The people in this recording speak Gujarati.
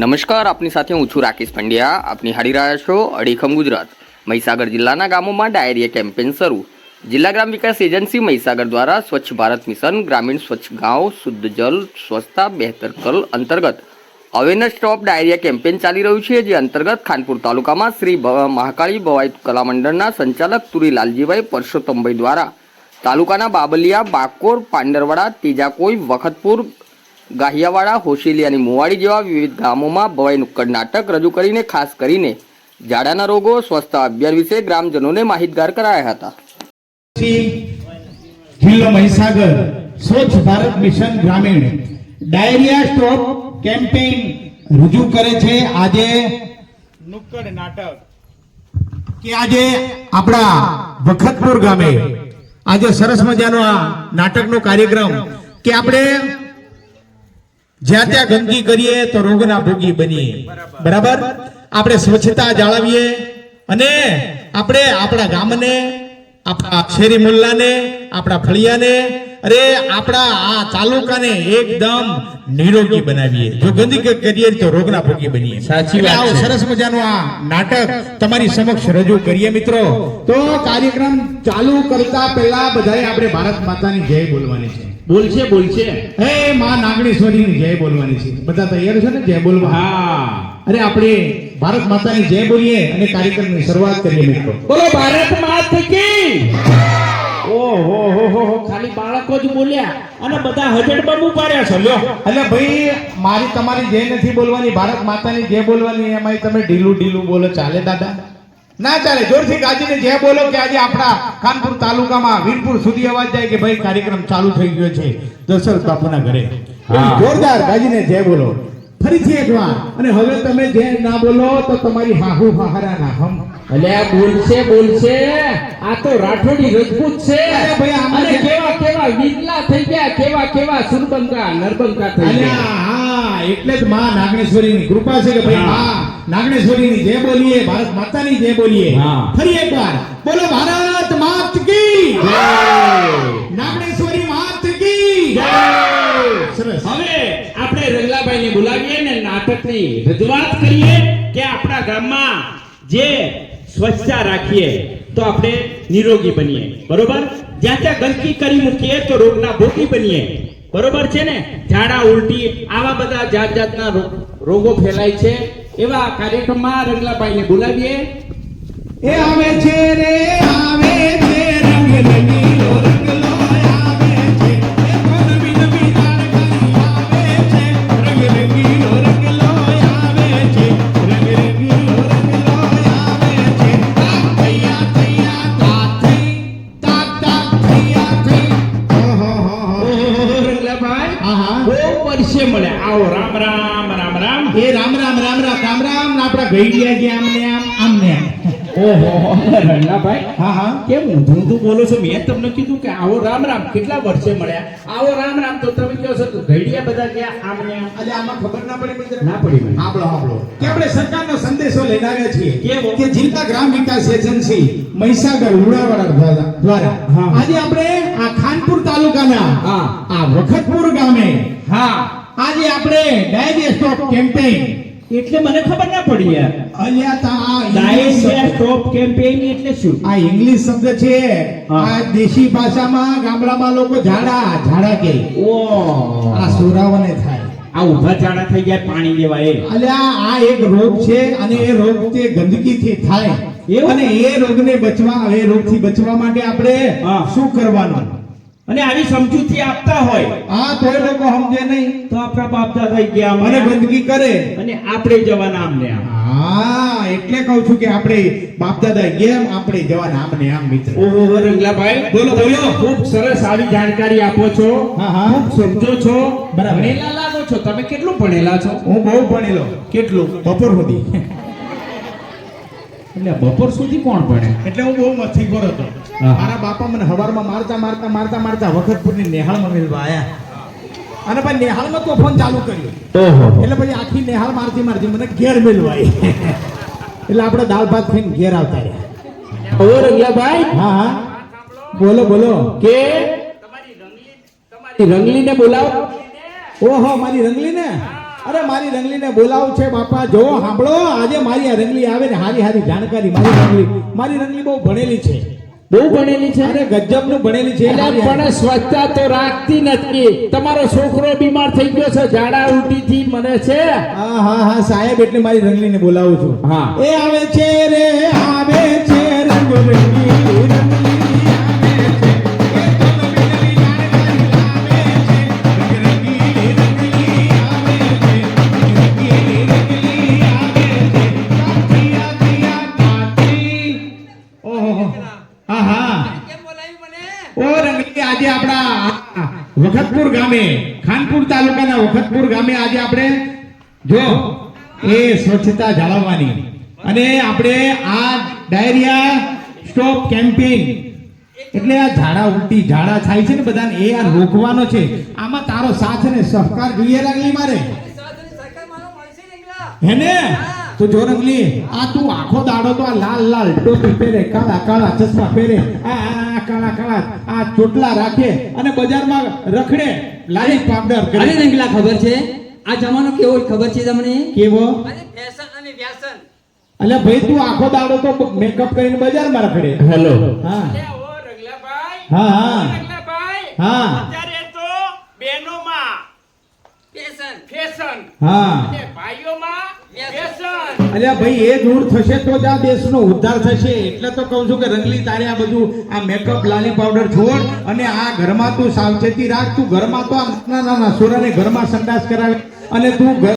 નમસ્કાર, આપની સાથે હું છું રાકેશ પંડ્યા. આપની હારી રહ્યા છો અડીખમ ગુજરાત. મહીસાગર જિલ્લાના ગામોમાં ડાયરિયા કેમ્પેન શરૂ. જિલ્લા ગ્રામ વિકાસ એજન્સી મહીસાગર દ્વારા સ્વચ્છ ભારત મિશન, ગ્રામીણ સ્વચ્છ ગાંવ, શુદ્ધ જલ, સ્વચ્છતા, બહેતર કલ અંતર્ગત અવેરનેસ સ્ટોપ ડાયરિયા કેમ્પેન ચાલી રહ્યું છે, જે અંતર્ગત ખાનપુર તાલુકામાં શ્રી મહાકાળી ભવાઈ કલા મંડળના સંચાલક તુરી લાલજીભાઈ પરસોત્તમભાઈ દ્વારા તાલુકાના બાબલિયા, બાકોર, પાંડરવાડા, તેજાકોઈ, વખતપુર ગાહિયાવાડા હોશીલી અને મુવાડી જેવા વિવિધ ગામોમાં ભવાઈ નુક્કડ નાટક રજૂ કરીને ખાસ કરીને ઝાડાના રોગો સ્વસ્થ અભિયાન વિશે ગ્રામજનોને માહિતગાર કરાયા હતા. જિલ્લો મહીસાગર સ્વચ્છ ભારત મિશન ગ્રામીણ. ડાયરિયા સ્ટોપ કેમ્પેઇન રજૂ કરે છે આજે. નુક્કડ નાટક. કે આજે આપણા વખતપુર ગામે આજે સરસ મજાનો આ નાટકનો કાર્યક્રમ કે આપણે જ્યાં ત્યાં ગંદકી કરીએ તો રોગના ભોગી બનીએ. બરાબર? આપણે સ્વચ્છતા જાળવીએ અને આપણે આપણા ગામને આપણા શેરી મુલ્લાને આપણા ફળિયાને અરે આપણા આ તાલુકાને એકદમ નિરોગી બનાવીએ. જો ગંદકી કરીએ તો રોગના ભોગી બનીએ. સાચી વાત આવો સરસ મજાનું આ નાટક તમારી સમક્ષ રજૂ કરીએ મિત્રો. તો કાર્યક્રમ ચાલુ કરતા પહેલા બધાએ આપણે ભારત માતાની જય બોલવાની છે. બોલશે બોલશે. હે માં નાગણેશ્વરીની જય બોલવાની છે. બધા તૈયાર છે ને જય બોલવા? હા. અરે આપણે ભારત માતાની જય બોલીએ અને કાર્યક્રમની શરૂઆત કરીએ મિત્રો. બોલો ભારત માત કી? ઓહો હો હો હો ખાલી બાળકો જ બોલ્યા અને બધા હજડ બબુ પાડ્યા છે લ્યો. એટલે ભાઈ મારી તમારી જય નથી બોલવાની ભારત માતાની જય બોલવાની એમાં તમે ઢીલું ઢીલું બોલો. ચાલે દાદા. ના ચાલે જોરથી કાજીને જે બોલો કે આજે આપણા કાનપુર તાલુકામાં વીરપુર સુધી અવાજ જાય કે ભાઈ કાર્યક્રમ ચાલુ થઈ ગયો છે દશરથ બાપુના ઘરે. જોરદાર કાજીને જે બોલો. ફરીથી એક વાર અને હવે તમે જે ના બોલો તો તમારી હાહુ હાહરા ના હમ. એટલે આ બોલશે બોલશે. આ તો રાઠોડી રજપૂત છે. ભાઈ અને કેવા કેવા વિરલા થઈ ગયા કેવા કેવા સુરબંકા નરબંકા થઈ ગયા. એટલે જ માં નાગણેશ્વરીની કૃપા છે કે ભાઈ હા. માં નાગણેશ્વરીની જે બોલીએ ભારત માતાની જે બોલીએ. ફરી એકવાર બોલો ભારત માત કી નાગણેશ્વરી માત કી સરસ. હવે આપણે રંગલાભાઈને બોલાવીએ ને નાટકની રજૂઆત કરીએ કે આપણા ગામમાં જે સ્વચ્છતા રાખીએ. તો આપણે નિરોગી બનીએ. બરોબર? જ્યાં ત્યાં ગંદકી કરી મૂકીએ તો રોગના ભોગી બનીએ. બરોબર છે ને? ઝાડા ઉલટી, આવા બધા જાત જાતના રોગો ફેલાય છે. એવા કાર્યક્રમમાં રંગલાભાઈને બોલાવીએ. એ આવે છે રે, આવે છે રંગ રંગીલો રંગલો બહુ વર્ષે મળ્યા આવો રામ રામ રામ રામ. એ રામ રામ રામ રામ રામ રામ. આપણા ગયા આમને આમ ને આમ. ઓહો. રંગલાભાઈ હા હા. કેમ ઊંધું ઊંધું બોલો છો? મેં તમને કીધું કે આવો રામ રામ કેટલા વર્ષે મળ્યા? આવો રામ રામ તો તમે કહો છો તો ઘડિયા બધા ગયા આમ ને ખબર ના પડી મિત્ર ના પડી મને. આપણો આપણો કે આપણે સરકારનો સંદેશો લઈને આવ્યા છીએ કેવો? કે જિલ્લા ગ્રામ વિકાસ એજન્સી મહીસાગર દ્વારા દ્વારા. આજે આપણે આ ખાનપુર તાલુકાના હા. આ વખતપુર ગામે હા. આજે આપણે ડાયજેસ્ટ સ્ટોપ કેમ્પેઇન એટલે મને ખબર ના પડી યાર. અલ્યા તા ડાયસ સ્ટોપ કેમ્પેઇન એટલે શું? આ ઇંગ્લિશ શબ્દ છે. આ દેશી ભાષામાં ગામડામાં લોકો ઝાડા ઝાડા કે ઓ. આ સુરાવને થાય. આ ઊભા ઝાડા થઈ ગયા પાણી એ. અલ્યા આ એક રોગ છે અને એ રોગ તે ગંદકીથી થાય? અને એ રોગને બચવા એ રોગથી બચવા માટે આપણે શું કરવાનું? અને આવી સમજૂતી આપતા હોય આ તોય લોકો સમજે નહીં. તો આપણા બાપ દાદા ગયા મને ગંદકી કરે. અને આપણે જવાના આમ ને આમ. હા એટલે કહું છું કે આપણે બાપ દાદા કેમ આપણે જવાના આમ ને આમ મિત્ર. ઓહો રંગલાભાઈ. બોલો, બોલો. ખૂબ સરસ આવી જાણકારી આપો છો. હા, હા. ખૂબ સમજો છો. બરાબર. ભણેલા લાગો છો. તમે કેટલું ભણેલા છો? હું બહુ ભણેલો. કેટલું? બપોર સુધી. એટલે બપોર સુધી કોણ ભણે? એટલે હું બહુ મથીખોર હતો. હા. મારા બાપા મને હવારમાં મારતા મારતા મારતા મારતા વખતપુરની નેહાળમાં મેળવા આયા. અને પછી નેહાળમાં તો ફોન ચાલુ કર્યો. એટલે પછી આખી નેહાળ મારતી મારતી મને ઘેર મેળવાય એટલે આપણે દાળ ભાત ખાઈને ઘેર આવતા રહ્યા. ઓ રંગલાભાઈ. હા હા. બોલો બોલો. કે? તમારી રંગલીને બોલાવો. ઓહો મારી રંગલી ને અરે મારી રંગલીને બોલાવ છે બાપા. જો સાંભળો. આજે મારી આ રંગલી આવે ને હારી હારી જાણકારી. મારી રંગલી. મારી રંગલી બહુ ભણેલી છે. બહુ ભણેલી છે? અરે ગજબનું ભણેલી છે. પણ સ્વચ્છતા તો રાખતી નથી. તમારો છોકરો બીમાર થઈ ગયો છે ઝાડા ઉલટી થી મને છે? હા હા હા સાહેબ એટલે મારી રંગલીને બોલાવું છું. હા. એ આવે છે રે આવે છે રંગ રંગલી વખતપુર ગામે ખાનપુર તાલુકાના વખતપુર ગામે આજે આપણે જો એ સ્વચ્છતા જાળવવાની. અને આપણે આ ડાયરિયા સ્ટોપ કેમ્પેઇન એટલે આ ઝાડા ઉલટી ઝાડા થાય છે ને બધાને એ આ રોકવાનો છે. આમાં તારો સાથ ને સહકાર જોઈએ લાગે મારે. હે ને? તો જો રંગલી આ તું આખો દાડો તો આ લાલ લાલ ટોપી પહેરે કાળા કાળા ચશ્મા પહેરે આ આ કાળા કાળા આ ચોટલા રાખે અને બજારમાં રખડે. લાલી પાવડર અરે રંગલા ખબર છે? આ જમાનો કેવો ખબર છે તમને? કેવો? અરે ફેશન અને વ્યાસન અલે ભાઈ તું આખો દાડો તો મેકઅપ કરીને બજારમાં રખડે. હેલો હા. ઓ રંગલાભાઈ. હા હા. રંગલાભાઈ. હા. અત્યારે તો બેનોમાં ફેશન ફેશન હા. અને ભાઈઓમાં અલ્યા ભાઈ, એ દૂર થશે તો જ આ દેશનો ઉદ્ધાર થશે. એટલે તો કહું છું કે રંગલી તારે આ બધું, આ મેકઅપ લાલી પાવડર છોડ અને આ ઘરમાં તું સાવચેતી રાખ. તું ઘરમાં તો આ નાના નાના સોરાને ઘરમાં સંડાસ કરાવે અને તું